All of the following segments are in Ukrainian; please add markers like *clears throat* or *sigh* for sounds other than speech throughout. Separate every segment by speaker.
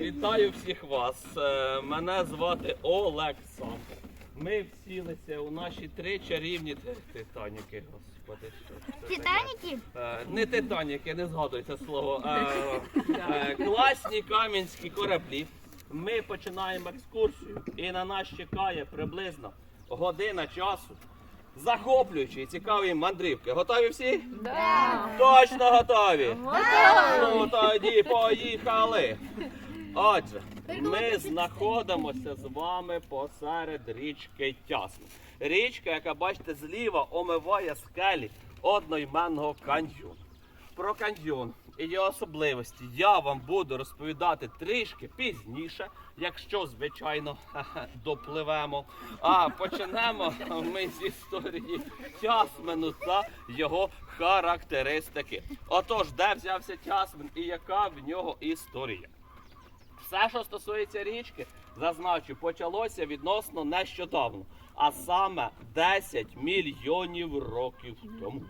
Speaker 1: Вітаю всіх вас. Е, Мене звати Олександр. Ми всілися у наші три чарівні Титаніки, господи, що?
Speaker 2: Титаніки?
Speaker 1: Е, Не Титаніки, не згадуй це слово. *laughs* Е, Класні кам'янські кораблі. Ми починаємо екскурсію і на нас чекає приблизно година часу. Захоплюючі і цікаві мандрівки. Готові всі?
Speaker 2: Да.
Speaker 1: Точно готові! Ну тоді поїхали. Отже, ми знаходимося з вами посеред річки Тясна. Річка, яка бачите, зліва омиває скелі одноіменного каньйону. Про каньйон і його особливості я вам буду розповідати трішки пізніше, якщо, звичайно, *laughs* допливемо. А почнемо *laughs* ми з історії Тясмену та його характеристики. Отож, де взявся Тясмен і яка в нього історія? Все, що стосується річки, зазначу, почалося відносно нещодавно, а саме 10 мільйонів років тому.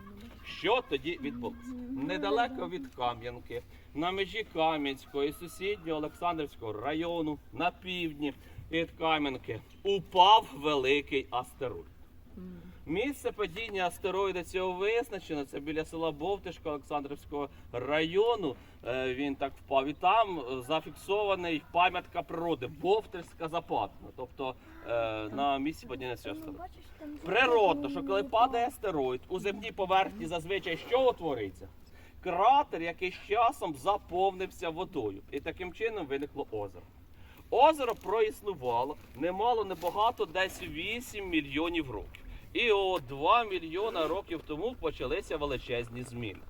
Speaker 1: Що тоді відбулося? Недалеко від Кам'янки, на межі Кам'янського і сусіднього Олександрівського району, на півдні від Кам'янки, упав великий астероїд. Місце падіння астероїда цього визначено. Це біля села Бовтишка Олександрівського району. Е, Він так впав. І там зафіксований пам'ятка природи Бовтирська западина. Тобто е, на місці падіння цього астероїду. Природно, що коли падає астероїд, у земній поверхні зазвичай що утвориться? Кратер, який з часом заповнився водою. І таким чином виникло озеро. Озеро проіснувало немало небагато, десь 8 мільйонів років. І о 2 мільйона років тому почалися величезні зміни.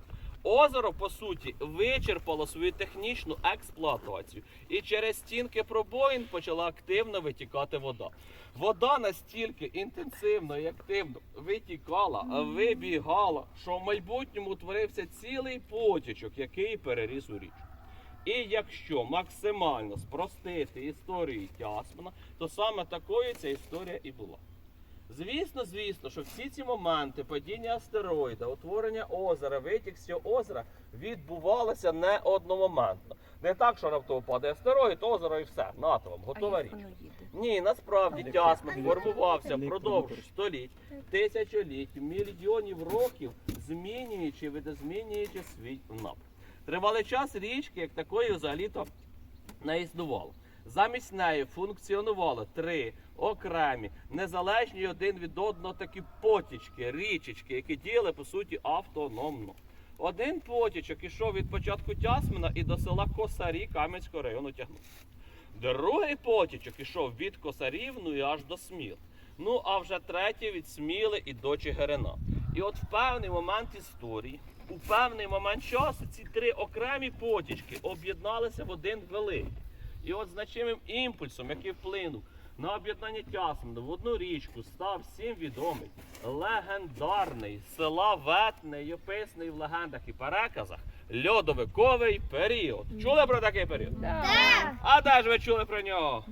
Speaker 1: Озеро, по суті, вичерпало свою технічну експлуатацію, і через стінки пробоїн почала активно витікати вода. Вода настільки інтенсивно і активно витікала, вибігала, що в майбутньому утворився цілий потічок, який переріс у річку. І якщо максимально спростити історію Тясмина, то саме такою ця історія і була. Звісно, звісно, що всі ці моменти падіння астероїда, утворення озера, витік з цього озера відбувалося не одномоментно. Не так, що раптово падає астероїд, озеро і все, нато вам, готова річ. Ні, насправді Тясмин формувався впродовж століть, тисячоліть, мільйонів років, змінюючи, видозмінюючи свій напрям. Тривалий час річки, як такої, взагалі-то не існувало. Замість неї функціонували три окремі, незалежні один від одного такі потічки, річечки, які діяли по суті автономно. Один потічок ішов від початку Тясмина і до села Косарі Кам'янського району тягнув. Другий потічок ішов від Косарів, ну і аж до Сміл. Ну а вже третій від Сміли і до Чигирина. І от в певний момент історії, у певний момент часу ці три окремі потічки об'єдналися в один великий. І от значимим імпульсом, який вплинув на об'єднання Тясмина в одну річку, став всім відомий легендарний села Ветне описаний в легендах і переказах льодовиковий період. Чули про такий період? А де ж ви чули про нього?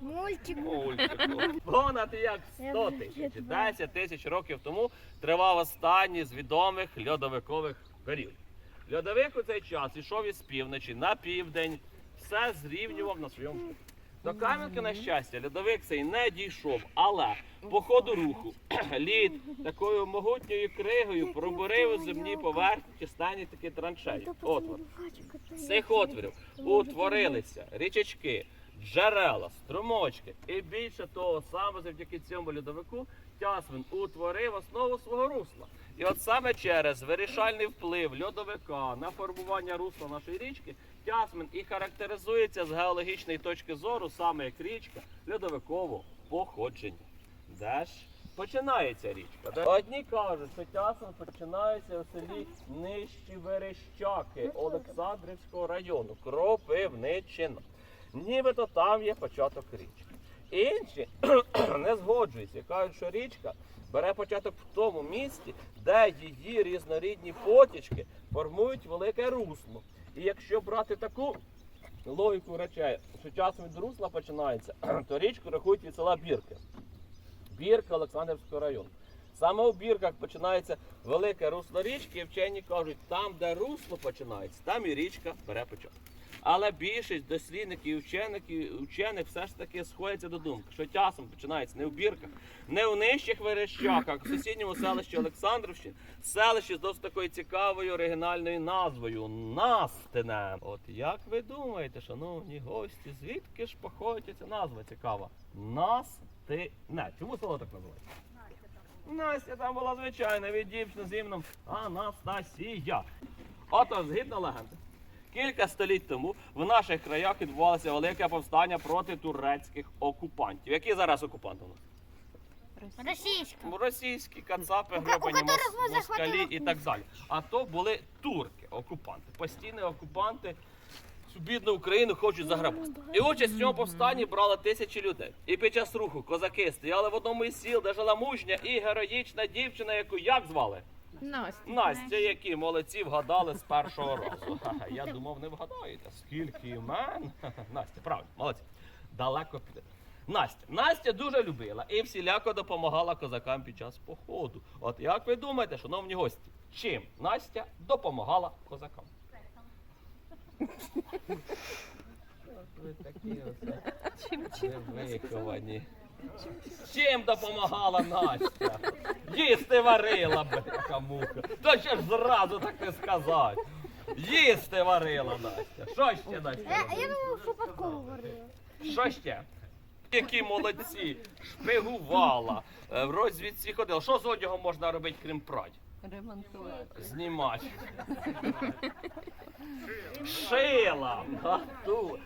Speaker 2: Мультик.
Speaker 1: Понад як 100 тисяч, 10 тисяч років тому тривав останній з відомих льодовикових періодів. Льодовик у цей час ішов із півночі на південь, все зрівнював на своєму. До Кам'янки, на щастя, льодовик цей не дійшов, але по ходу руху *clears throat* лід такою могутньою кригою пробурив у земній поверхні численні такі траншеї. Отвор. З цих отворів утворилися річечки, джерела, струмочки. І більше того, саме завдяки цьому льодовику Тясмин утворив основу свого русла. І от саме через вирішальний вплив льодовика на формування русла нашої річки, Тясмин і характеризується з геологічної точки зору саме як річка льодовикового походження. Де ж починається річка? Де? Одні кажуть, що Тясмин починається у селі Нижчі Верещаки Олександрівського району, Кропивниччина. Нібито там є початок річки. Інші *clears throat* не згоджуються, кажуть, що річка бере початок в тому місці, де її різнорідні потічки формують велике русло. І якщо брати таку логіку речей, що часом від русла починається, *clears throat* то річку рахують від села Бірки. Бірка Олександрівського району. Саме у бірках починається велике русло річки, і вчені кажуть, там, де русло починається, там і річка бере початок. Але більшість дослідників і вчеників, вчених все ж таки сходяться до думки, що тясом починається не в бірках, не в нижчих верещаках, в сусідньому селищі Олександрівщини, селище з досить такою цікавою оригінальною назвою Настине. От як ви думаєте, шановні гості, звідки ж походить ця назва цікава? Настине. Чому село так називається? Настя там була звичайна від дівчини з ім'ям Анастасія. Ото, згідно легенди, кілька століть тому в наших краях відбувалося велике повстання проти турецьких окупантів. Які зараз окупанти у нас?
Speaker 2: Російська.
Speaker 1: Ну, Російські кацапи,
Speaker 2: у
Speaker 1: гребані мос- москалі і так далі. А то були турки, окупанти, постійні окупанти. Цю бідну Україну хочуть заграбити. І участь в цьому повстанні брали тисячі людей. І під час руху козаки стояли в одному із сіл, де жила мужня і героїчна дівчина, яку як звали?
Speaker 3: Настя.
Speaker 1: Настя, які молодці вгадали з першого разу. Ха-ха, *laughs* Я думав, не вгадаєте. Скільки імен? Ха-ха, *laughs* Настя, правильно, молодці. Далеко піде. Настя. Настя дуже любила і всіляко допомагала козакам під час походу. От як ви думаєте, шановні гості, чим Настя допомагала козакам? Ви такі *laughs* оце невиховані. Чим допомагала Настя? Їсти варила, бляха муха. То ще ж зразу так не сказати. Їсти варила Настя. Що ще Настя?
Speaker 2: Я,
Speaker 1: робила?
Speaker 2: я думав, що подкову говорила.
Speaker 1: Що ще? Які молодці, шпигувала, е, в розвідці ходила. Що з одягом можна робити, крім прать?
Speaker 3: Ремонтувати.
Speaker 1: Знімати. Шила. А ту.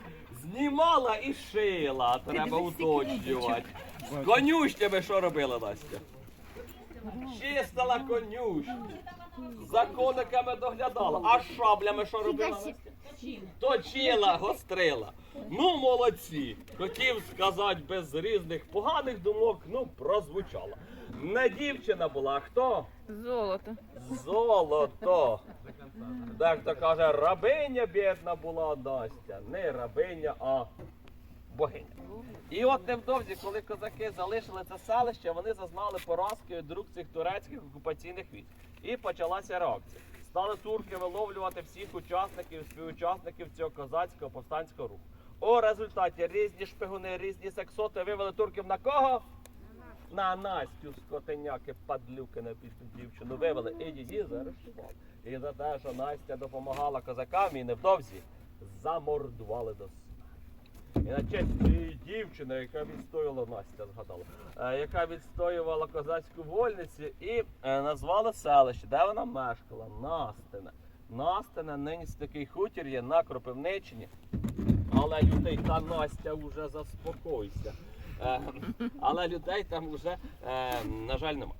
Speaker 1: Знімала і шила, треба уточнювати. З конюшнями що робила Настя? Чистила конюшні. За кониками доглядала. А шаблями що робила Настя? Точила, гострила. Ну, молодці. Хотів сказати без різних поганих думок, ну, прозвучало. Не дівчина була, а хто?
Speaker 3: Золото.
Speaker 1: Золото. Так то каже, рабиня бідна була Настя. Не рабиня, а богиня. І от невдовзі, коли козаки залишили це селище, вони зазнали поразки від рук цих турецьких окупаційних військ. І почалася реакція. Стали турки виловлювати всіх учасників, співучасників цього козацького повстанського руху. У результаті різні шпигуни, різні сексоти вивели турків на кого? На Настю скотеняки, падлюки на пісню дівчину вивели і її заарештували. І за те, що Настя допомагала козакам і невдовзі замордували до. І на честь цієї дівчини, яка відстоювала Настя, згадала, е, яка відстоювала козацьку вольницю і е, назвала селище, де вона мешкала, Настине. Настине, нині такий хутір є на Кропивниччині. Але людей та Настя вже заспокойся. Е, але людей там вже, на жаль, нема.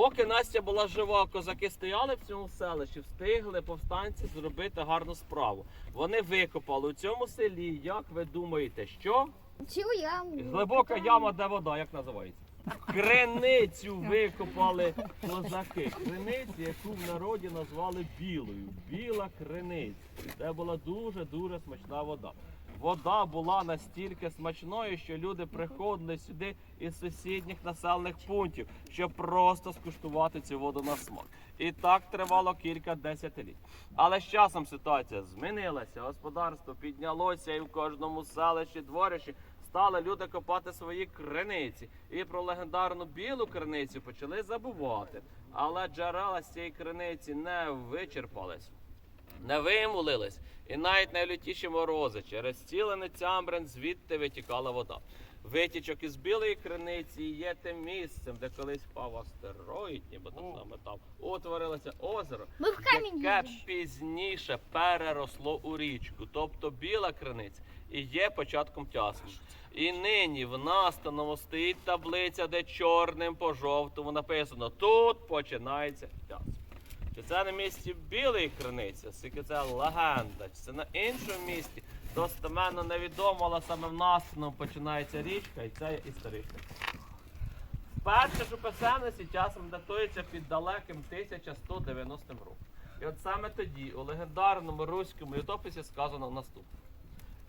Speaker 1: Поки Настя була жива, козаки стояли в цьому селищі, встигли повстанці зробити гарну справу. Вони викопали у цьому селі, як ви думаєте, що?
Speaker 2: Цю яму.
Speaker 1: Глибока яма, де вода, як називається? Криницю викопали козаки. Криницю, яку в народі назвали білою. Біла криниця. Це була дуже-дуже смачна вода. Вода була настільки смачною, що люди приходили сюди із сусідніх населених пунктів, щоб просто скуштувати цю воду на смак. І так тривало кілька десятиліть. Але з часом ситуація змінилася, господарство піднялося і в кожному селищі, дворищі стали люди копати свої криниці. І про легендарну білу криницю почали забувати. Але джерела з цієї криниці не вичерпались. Не вимулились, і навіть найлютіші морози через цілений цямбрин звідти витікала вода. Витічок із білої криниці є тим місцем, де колись впав астероїд, ніби то саме там утворилося озеро,
Speaker 2: Ми в камінь
Speaker 1: яке
Speaker 2: їдемо.
Speaker 1: пізніше переросло у річку. Тобто біла криниця і є початком тясму. І нині в настаному стоїть таблиця, де чорним по жовтому написано: тут починається тясм. Чи це на місці білої криниці, оскільки це легенда, чи це на іншому місці, достеменно невідомо, але саме в нас починається річка, і це є історична. Перше ж у писемності часом датується під далеким 1190 роком. І от саме тоді у легендарному руському літописі сказано наступне.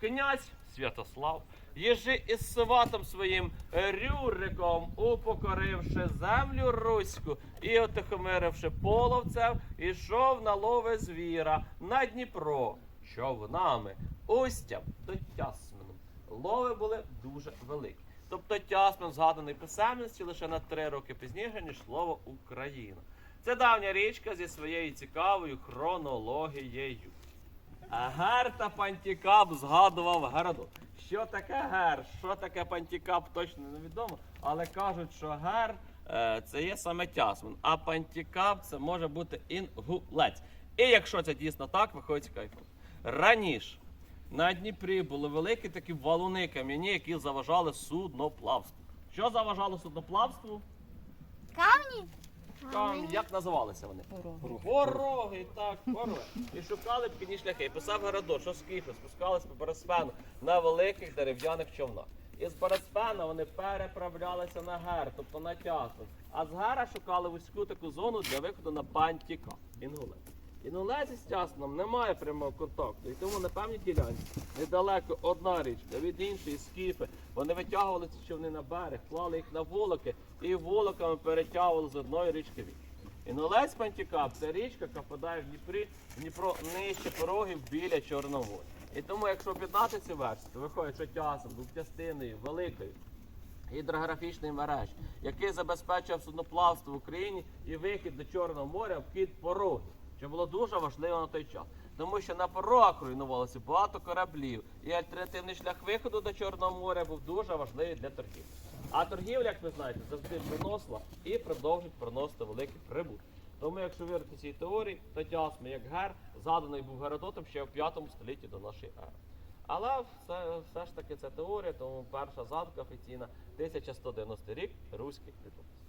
Speaker 1: Князь Святослав, єжи із сватом своїм Рюриком, упокоривши землю руську і отихомиривши половцев, ішов на лове звіра на Дніпро човнами устям до Тясмином. Лови були дуже великі. Тобто Тясмин згаданий писемності лише на три роки пізніше, ніж слово Україна. Це давня річка зі своєю цікавою хронологією. А Гер та Пантікап згадував Геродот. Що таке гер? Що таке Пантікап, точно невідомо, але кажуть, що гер е, це є саме Тясмин, а Пантікап це може бути інгулець. І якщо це дійсно так, виходить факт. Раніше на Дніпрі були великі такі валуни кам'яні, які заважали судноплавству. Що заважало судноплавству?
Speaker 2: Камні?
Speaker 1: Там, як називалися вони? Вороги, так, пороги. І шукали б шляхи. І писав Геродот, що скіфи спускались по Бересфену на великих дерев'яних човнах. І з Бересфена вони переправлялися на Гер, тобто на Тясмин. А з Гера шукали вузьку таку зону для виходу на Пантіка. Інгулець. Інгулець із Тясмином немає прямого контакту, і тому на певній ділянці недалеко одна річка від іншої скіфи. Вони витягували ці човни на берег, клали їх на волоки і волоками перетягували з одної річки в іншу. Інгулець Пантікап це річка, яка впадає в Дніпрі, в Дніпро нижче порогів біля Чорного моря. І тому, якщо об'єднати ці версії, то виходить, що Тясмин був частиною великої гідрографічної мережі, який забезпечував судноплавство в Україні і вихід до Чорного моря в хід пороги, що було дуже важливо на той час. Тому що на порогах руйнувалося багато кораблів, і альтернативний шлях виходу до Чорного моря був дуже важливий для торгівлі. А торгівля, як ви знаєте, завжди приносила і продовжить приносити великі прибутки. Тому, якщо вірити цій теорії, то Тясми, як гер, згаданий був Геродотом ще в 5 столітті до нашої ери. Але все, все ж таки це теорія, тому перша згадка офіційна 1190 рік руських літописів.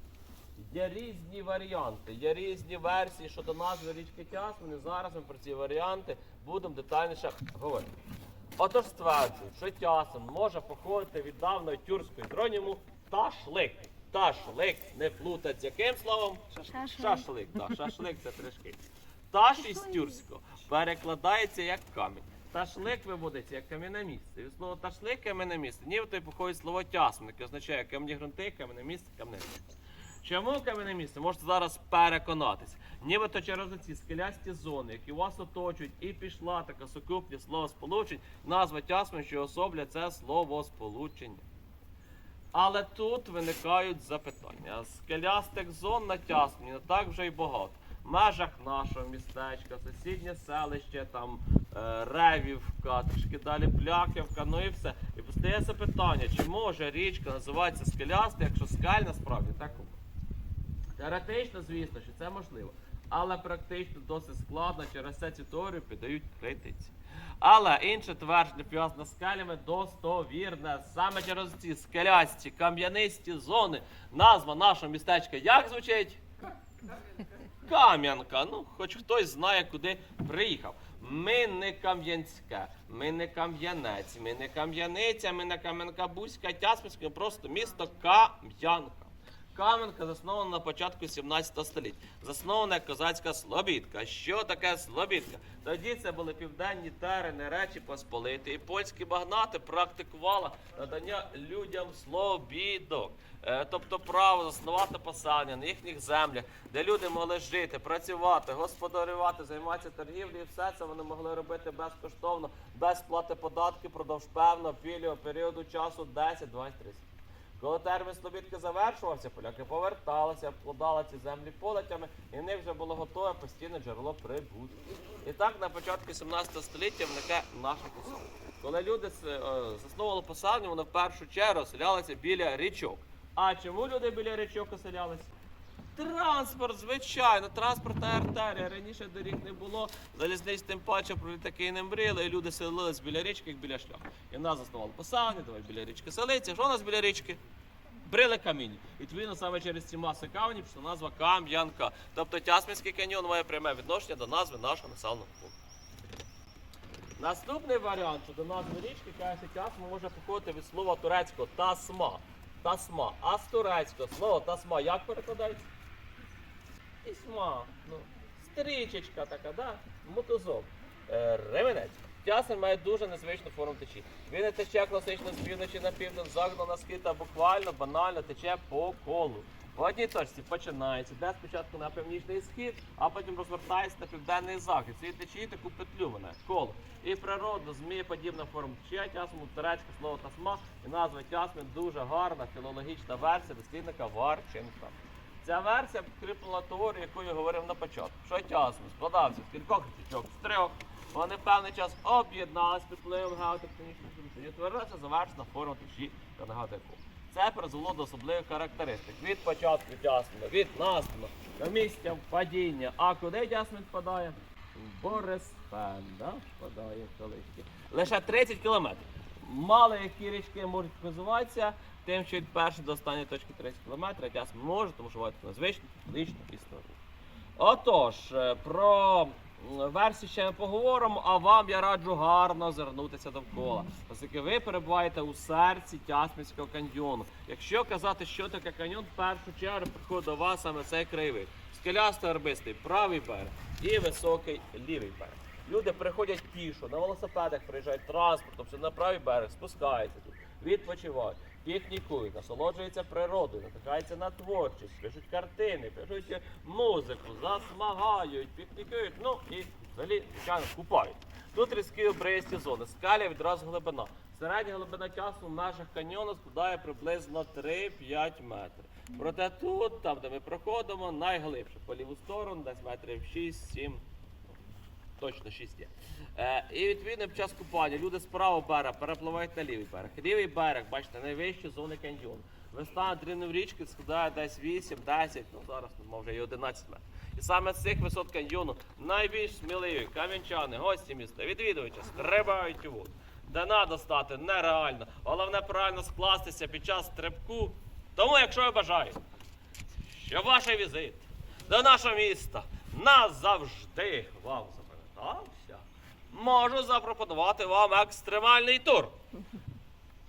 Speaker 1: Є різні варіанти, є різні версії щодо назви річки Тясмин, і зараз ми про ці варіанти будемо детальніше говорити. Отож стверджують, що Тясмин може походити від давної тюркської дроніму ташлик. Ташлик, не плутать з яким словом?
Speaker 2: Шашлик.
Speaker 1: Шашлик, так, *laughs* шашлик це трішки. Таш із тюркського перекладається як камінь. Ташлик виводиться як кам'яне місце. Від слова ташлик кам'яне місце. Нібито й походить слово тясмин, яке означає кам'яні ґрунти, кам'яне місце, кам'яне місце. Чому кам'яне місце? Можете зараз переконатися. Нібито через ці скелясті зони, які вас оточують, і пішла така сукупність словосполучень, назва тясмин, що особля це словосполучення. Але тут виникають запитання. Скелястих зон на Тясміні не так вже й багато. В межах нашого містечка, сусіднє селище, там е, Ревівка, трішки далі Пляківка, ну і все. І постає запитання, чи може річка називатися скеляста, якщо скаль насправді так. Теоретично, звісно, що це можливо. Але практично досить складно, через це цю теорію піддають критиці. Але інше твердження пов'язане з скелями достовірне. Саме через ці скелясті кам'янисті зони назва нашого містечка як звучить? Кам'янка. Ну, хоч хтось знає, куди приїхав. Ми не Кам'янське, ми не Кам'янець, ми не Кам'яниця, ми не Кам'янка Бузька, Тясминська, просто місто Кам'янка. Кам'янка заснована на початку 17 століття. Заснована козацька слобідка. Що таке слобідка? Тоді це були південні терени Речі Посполити, і польські багнати практикували надання людям слобідок. Е, Тобто право заснувати поселення на їхніх землях, де люди могли жити, працювати, господарювати, займатися торгівлею. Все це вони могли робити безкоштовно, без сплати податків продовж певного пільного періоду часу 10, 20, 30. Коли термін слобідки завершувався, поляки поверталися, обкладали ці землі полетями, і в них вже було готове постійне джерело прибутку. І так на початку 17 століття вникає наше посадка. Коли люди е, засновували посадню, вони в першу чергу оселялися біля річок. А чому люди біля річок оселялися? Транспорт, звичайно, транспортна артерія. Раніше доріг не було, залізниць тим паче про літаки не мріли, і люди селились біля річки, як біля шляху. І нас заснували поселення, давай біля річки селиться. Що у нас біля річки? Брили камінь. І відповідно саме через ці маси каменів пішла назва Кам'янка. Тобто Тясминський каньйон має пряме відношення до назви нашого населеного пункту. Наступний варіант щодо назви річки, каже, Тясма може походити від слова турецького тасма. Тасма. А з турецького слово тасма як перекладається? Тісьма. Ну, стрічечка така, да? мотузок. Е, ременець. Тясин має дуже незвичну форму течії. Він не тече класично з півночі на південь, з заходу на схід, буквально банально тече по колу. В одній точці починається, де спочатку на північний схід, а потім розвертається на південний захід. Цієї течії таку петлю вона, коло. І природа, змієподібна форма течія, тясму турецьке слово тасма і назва тясмин дуже гарна філологічна версія дослідника Варченка. Ця версія підкріплена теорію, яку я говорив на початку. Що тясно складався з кількох річок, з трьох. Вони певний час об'єдналися під впливом геотектонічних. І утворилася завершена форма течії та нагадайку. Це призвело до особливих характеристик. Від початку тясмина, від наступу, до місця падіння. А куди тясмин впадає? В Борисфен, да? впадає в колишки. Лише 30 кілометрів. Мало які річки можуть розвиватися, тим, що від першої до останньої точки 30 км, тясмин може, тому що мають незвичну лічну історію. Отож, е, про версії ще ми поговоримо, а вам я раджу гарно озирнутися довкола, оскільки ви перебуваєте у серці Тясминського каньйону. Якщо казати, що таке каньйон, в першу чергу приходить до вас саме цей краєвид. Скелясто арбистий правий берег і високий лівий берег. Люди приходять пішо, на велосипедах приїжджають транспортом, все на правий берег, спускаються тут, відпочивають, пікнікують, насолоджуються природою, натикаються на творчість, пишуть картини, пишуть музику, засмагають, пікнікують, ну і взагалі, звичайно, купають. Тут різкі обристі зони, скаля відразу глибина. Середня глибина часу в межах каньйону складає приблизно 3-5 метрів. Проте тут, там де ми проходимо, найглибше по ліву сторону, десь метрів 6-7 точно 6 є. Е, і відповідно під час купання люди з правого берега перепливають на лівий берег. Лівий берег, бачите, найвищі зони каньйону. Висота дрібної річки складає десь 8-10, ну зараз може і 11 метрів. І саме з цих висот каньйону найбільш сміливі кам'янчани, гості міста, відвідувачі стрибають у воду. Дана достати нереально. Головне правильно скластися під час стрибку. Тому, якщо ви бажаєте, що ваш візит до нашого міста назавжди вам запам'ятався, можу запропонувати вам екстремальний тур.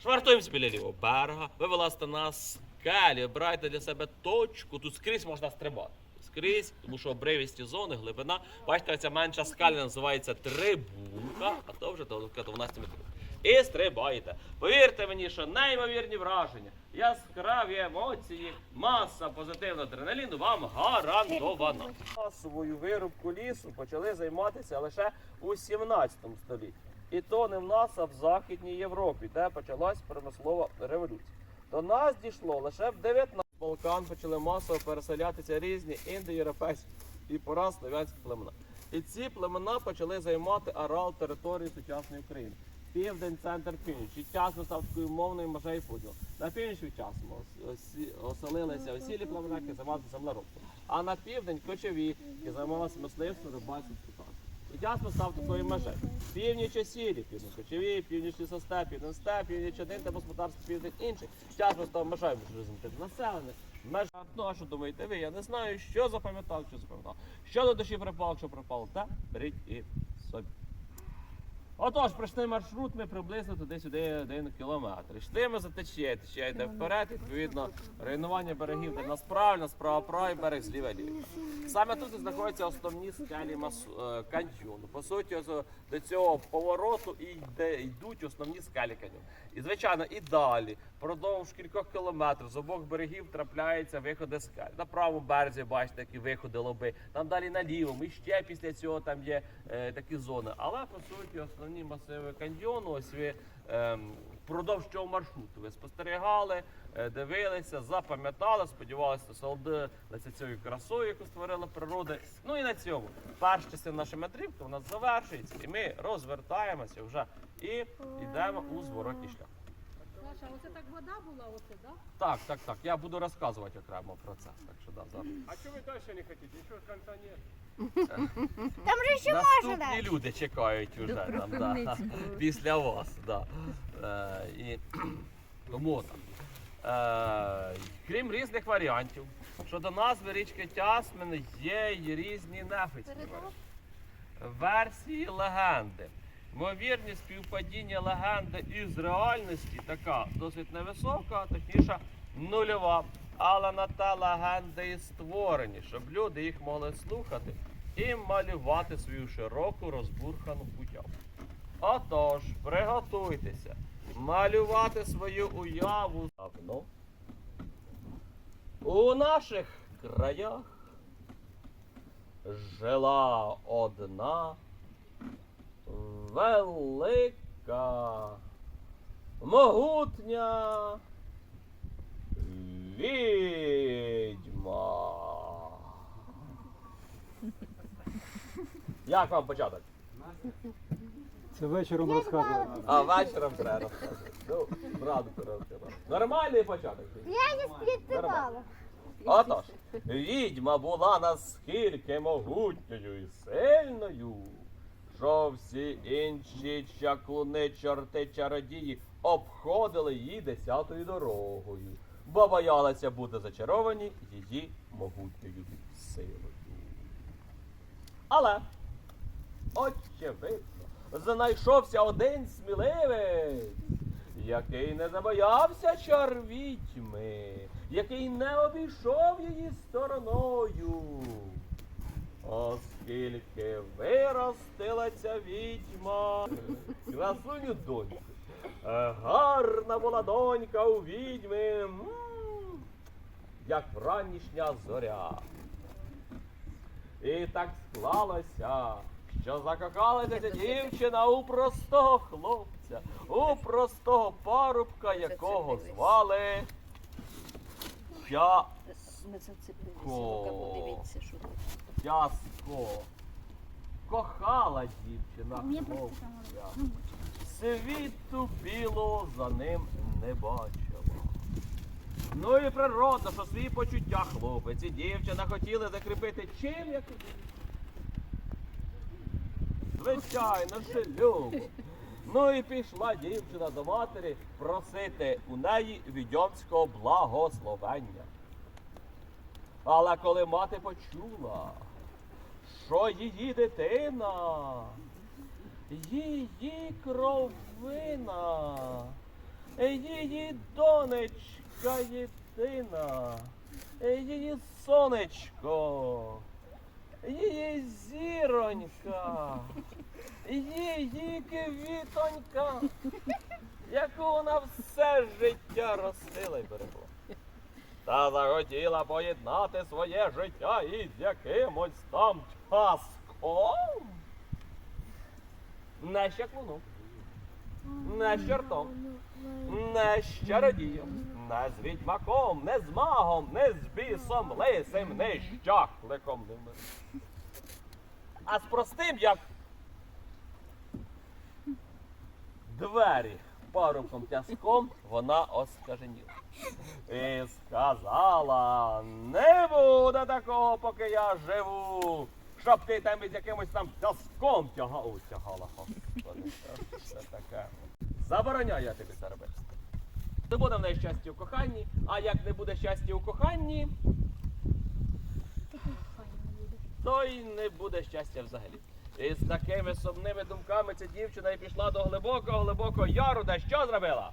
Speaker 1: Швартуємося біля лівого берега, ви вилазите на скелі, обирайте для себе точку, тут скрізь можна стрибати. Скрізь, тому що обривісті зони, глибина. Бачите, ця менша скаля називається трибунка, а то вже до 12 метрів. І стрибаєте. Повірте мені, що неймовірні враження, яскраві емоції, маса позитивного адреналіну вам гарантована. Масовою вирубку лісу почали займатися лише у 17 столітті. І то не в нас, а в Західній Європі, де почалась промислова революція. До нас дійшло лише в 19 Балкан почали масово переселятися різні індоєвропейські і пораз слов'янські племена. І ці племена почали займати арал території сучасної України. Південь, центр, північ. І тясно став такою мовною межею поділ. На північ від часу оселилися осілі племена, які займалися землеробством. А на південь кочові, які займалися мисливством, рибальством, птахом. І тясно став такою межею. Північ осілі, південь кочові, північ лісостеп, південь степ, північ один та господарство, південь інший. Тясно став межею між населення. Межа, ну а що думаєте ви? Я не знаю, що запам'ятав, що запам'ятав. Що до душі припало, що пропало, та беріть і собі. Отож, пройшли маршрут ми приблизно туди-сюди один кілометр. Йшли ми за течією, течія йде вперед, відповідно, руйнування берегів де насправді, справа правий берег, зліва лівий. Саме тут знаходяться основні скелі масу, е. По суті, до цього повороту йдуть основні скелі каньйону. І звичайно, і далі, продовж кількох кілометрів з обох берегів трапляються виходи скель. На правому березі бачите, які виходи лоби. Там далі на лівому. І ще після цього там є е, такі зони. Але по суті, основні масиви каньйону, ось ви ем, впродовж цього маршруту ви спостерігали, е, дивилися, запам'ятали, сподівалися, насолодилися цією красою, яку створила природа. Ну і на цьому перша частина нашої мандрівки у нас завершується, і ми розвертаємося вже і йдемо у зворотній шлях.
Speaker 4: Саша, оце так вода була, оце, да?
Speaker 1: Так, так, так. Я буду розказувати окремо про це. Так що да, зараз.
Speaker 5: А что вы дальше не хотите? Еще конца нет.
Speaker 2: Там же ще можна
Speaker 1: Наступні
Speaker 2: дати.
Speaker 1: люди чекають уже там, да, *laughs* після вас. Да. Е, і, *clears throat* тому так. Е, крім різних варіантів, щодо назви річки Тясмин є й різні нефицькі версії. версії легенди. Ймовірність співпадіння легенди із реальності така досить невисока, точніше нульова. Але на те легенди і створені, щоб люди їх могли слухати і малювати свою широку розбурхану путяву. Отож, приготуйтеся малювати свою уяву давно. У наших краях жила одна велика, могутня відьма. Як вам початок?
Speaker 5: Це вечором розказували.
Speaker 1: А вечором треба розказувати. Ну, зранку розказати. Нормальний початок.
Speaker 2: Я не спрацювала.
Speaker 1: Отож, відьма була наскільки могутньою і сильною, що всі інші чаклуни, чорти, чародії обходили її десятою дорогою, бо боялися бути зачаровані її могутньою силою. Але, очевидно, знайшовся один сміливець, який не забоявся чар відьми, який не обійшов її стороною. Оскільки виростила ця відьма, красуню доньку. Е, Гарна була донька у відьми, м, як вранішня зоря. І так склалося, що закохалася ця дівчина у простого хлопця, у простого парубка, якого звали Ча...
Speaker 6: Ми зацепилися,
Speaker 1: Ко.
Speaker 6: поки подивіться, що тут.
Speaker 1: Тяско. Кохала дівчина хлопця. Світу білого за ним не бачила. Ну і природно, що свої почуття хлопець і дівчина хотіли закріпити чим як Звичайно, шлюбу. Ну і пішла дівчина до матері просити у неї відьомського благословення. Але коли мати почула, що її дитина, її кровина, її донечка єдина, її сонечко, її зіронька, її квітонька, яку вона все життя ростила і берегла. Та захотіла поєднати своє життя із якимось там часком. Не з чаклуном, не з чортом, не з не з відьмаком, не з магом, не з бісом лисим, не з чакликом. А з простим, як двері парубком тяском вона оскаженіла. І сказала, не буде такого, поки я живу. Щоб ти там із якимось там тяском тягав. Тягала? Забороняю я тобі це робити. Не буде в неї щастя у коханні, а як не буде щастя у коханні, то й не буде щастя взагалі. І з такими сумними думками ця дівчина і пішла до глибокого, глибокого яру, де що зробила?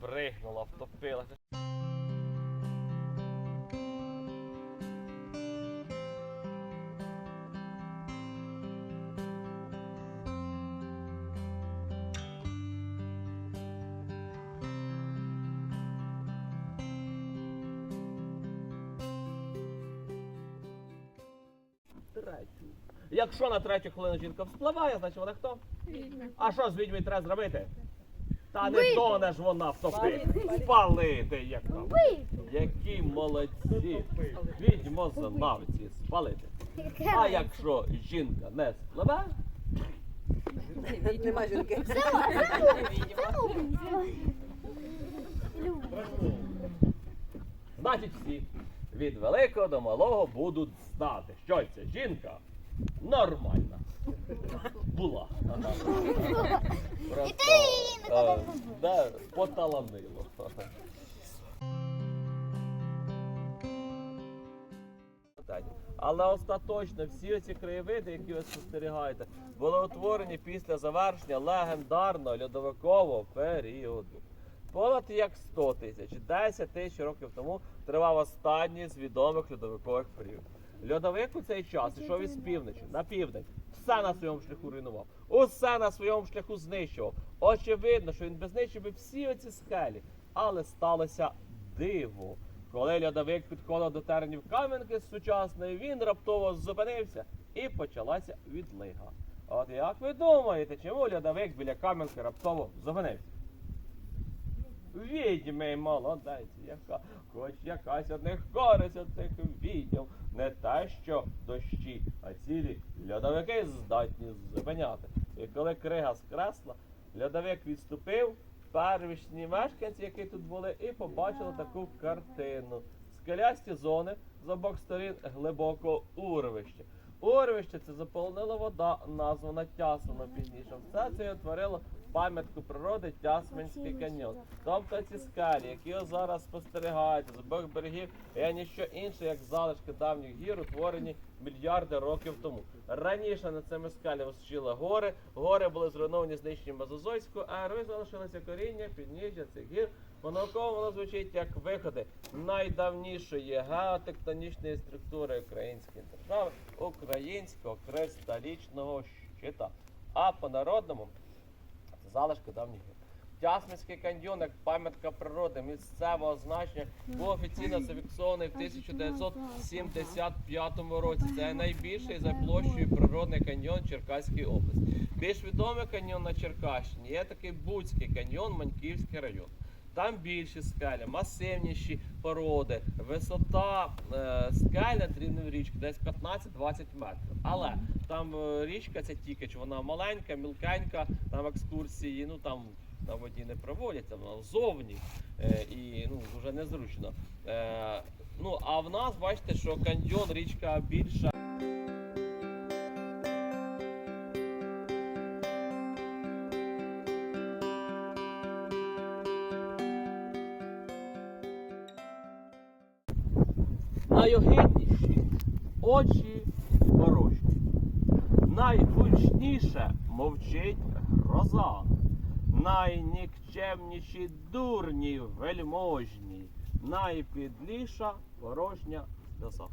Speaker 1: Пригнула, втопилася. Якщо на третю хвилину жінка вспливає, значить вона хто? А що з відьмою треба зробити? Та не тоне ж вона втопити. Спалити, як там. Які молодці. Відьмознавці спалити. А якщо жінка не спливе,
Speaker 6: Нема жінки.
Speaker 1: значить всі від великого до малого будуть знати, що ця жінка нормальна. Була. Просто, е, да, поталанило. Але остаточно всі ці краєвиди, які ви спостерігаєте, були утворені після завершення легендарного льодовикового періоду. Понад як 100 тисяч, 10 тисяч років тому тривав останній з відомих льодовикових періодів. Льодовик у цей час йшов із півночі на південь все на своєму шляху руйнував, усе на своєму шляху знищував. Очевидно, що він би знищив би всі оці скелі, але сталося диво. Коли льодовик підходив до теренів Кам'янки з сучасної, він раптово зупинився і почалася відлига. От як ви думаєте, чому льодовик біля Кам'янки раптово зупинився? Відьми молодець, яка, хоч якась од них користь від тих відьм. Не те, що дощі, а цілі льодовики здатні зупиняти. І коли крига скресла, льодовик відступив, первічні мешканці, які тут були, і побачили таку картину. Скелясті зони з обох сторін глибокого урвища. Урвище це заполонила вода, названа Тясоном пізніше. Все це і утворило пам'ятку природи Тясменський каньйон. Тобто ці скелі, які зараз спостерігаються з обох берегів, є ніщо інше, як залишки давніх гір, утворені мільярди років тому. Раніше на цими скелі височили гори, гори були зруйновані знищенням еру і залишилося коріння, підніжжя цих гір. По-науковому воно звучить як виходи найдавнішої геотектонічної структури української держави українського кристалічного щита. А по-народному це залишки давніх Тясницький каньйон як пам'ятка природи місцевого значення був офіційно зафіксований в 1975 році. Це найбільший за площею природний каньйон Черкаської області. Більш відомий каньйон на Черкащині є такий Буцький каньйон, Маньківський район. Там більші скелі, масивніші породи, висота е, скель рівнем річки десь 15-20 метрів. Але там е, річка ця тікач, вона маленька, мілкенька, там екскурсії, ну там на воді не проводяться, вона ззовні е, і ну, дуже незручно. Е, ну а в нас бачите, що каньйон, річка більша. Найнікчемніші дурні вельможні, найпідліша порожня сльоза.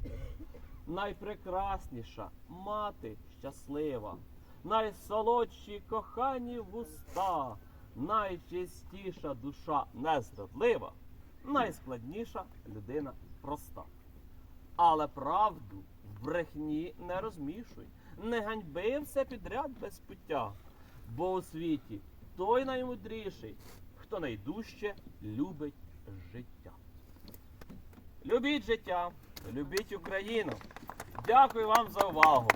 Speaker 1: Найпрекрасніша мати щаслива, найсолодші кохані вуста, найчистіша душа нездадлива, найскладніша людина проста. Але правду в брехні не розмішуй, не ганьби все підряд без пуття, бо у світі той наймудріший, хто найдужче любить життя. Любіть життя, любіть Україну. Дякую вам за увагу.